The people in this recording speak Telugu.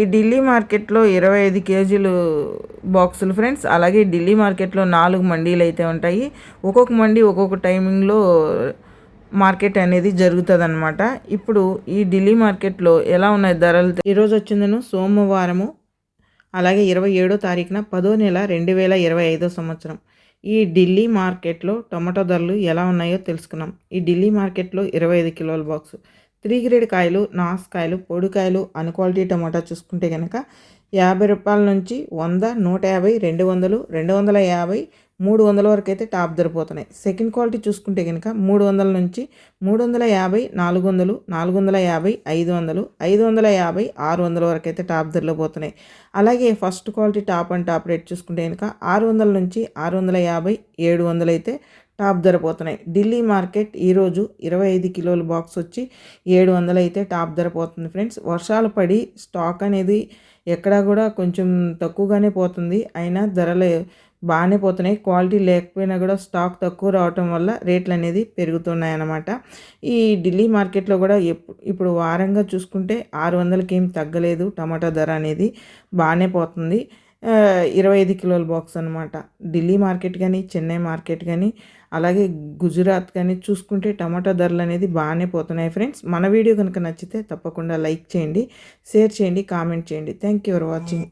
ఈ ఢిల్లీ మార్కెట్లో ఇరవై ఐదు కేజీలు బాక్సులు ఫ్రెండ్స్. అలాగే ఢిల్లీ మార్కెట్లో నాలుగు మండీలు అయితే ఉంటాయి. ఒక్కొక్క మండీ ఒక్కొక్క టైమింగ్లో మార్కెట్ అనేది జరుగుతుంది అనమాట ఇప్పుడు ఈ ఢిల్లీ మార్కెట్లో ఎలా ఉన్నాయి ధరలు? ఈరోజు వచ్చిందను సోమవారము అలాగే ఇరవై ఏడో తారీఖున పదో నెల రెండు వేల ఇరవై ఐదో సంవత్సరం. ఈ ఢిల్లీ మార్కెట్లో టొమాటో ధరలు ఎలా ఉన్నాయో తెలుసుకున్నాం. ఈ ఢిల్లీ మార్కెట్లో ఇరవై ఐదు కిలోల బాక్స్ త్రీ గ్రేడ్ కాయలు నాసుకాయలు పొడికాయలు అన్ క్వాలిటీ టమాటా చూసుకుంటే కనుక యాభై రూపాయల నుంచి వంద నూట యాభై రెండు వందలు రెండు వందల యాభై మూడు వందల వరకు అయితే టాప్ ధరిపోతున్నాయి సెకండ్ క్వాలిటీ చూసుకుంటే కనుక మూడు వందల నుంచి మూడు వందల యాభై నాలుగు వందలు నాలుగు వందల యాభై ఐదు వందలు ఐదు వందల యాభై ఆరు వందల వరకు అయితే టాప్ ధరలో పోతున్నాయి అలాగే first quality top and top rate చూసుకుంటే కనుక ఆరు వందల నుంచి ఆరు వందల యాభై ఏడు వందలు అయితే టాప్ ధర పోతున్నాయి ఢిల్లీ మార్కెట్ ఈరోజు ఇరవై ఐదు కిలోల బాక్స్ వచ్చి ఏడు వందలు అయితే టాప్ ధర పోతుంది ఫ్రెండ్స్. వర్షాలు పడి స్టాక్ అనేది ఎక్కడా కూడా కొంచెం తక్కువగానే పోతుంది. అయినా ధరలు బాగానే పోతున్నాయి. క్వాలిటీ లేకపోయినా కూడా స్టాక్ తక్కువ రావటం వల్ల రేట్లు అనేది పెరుగుతున్నాయి అన్నమాట ఈ ఢిల్లీ మార్కెట్లో కూడా ఇప్పుడు వారంగా చూసుకుంటే ఆరు వందలకి ఏం తగ్గలేదు టమాటా ధర అనేది బాగానే పోతుంది. ఇరవై ఐదు కిలోల బాక్స్ అనమాట ఢిల్లీ మార్కెట్ కానీ చెన్నై మార్కెట్ కానీ అలాగే గుజరాత్ కానీ చూసుకుంటే టమాటా ధరలు అనేది బాగానే పోతున్నాయి ఫ్రెండ్స్. మన వీడియో కనుక నచ్చితే తప్పకుండా లైక్ చేయండి షేర్ చేయండి కామెంట్ చేయండి. Thank you for watching.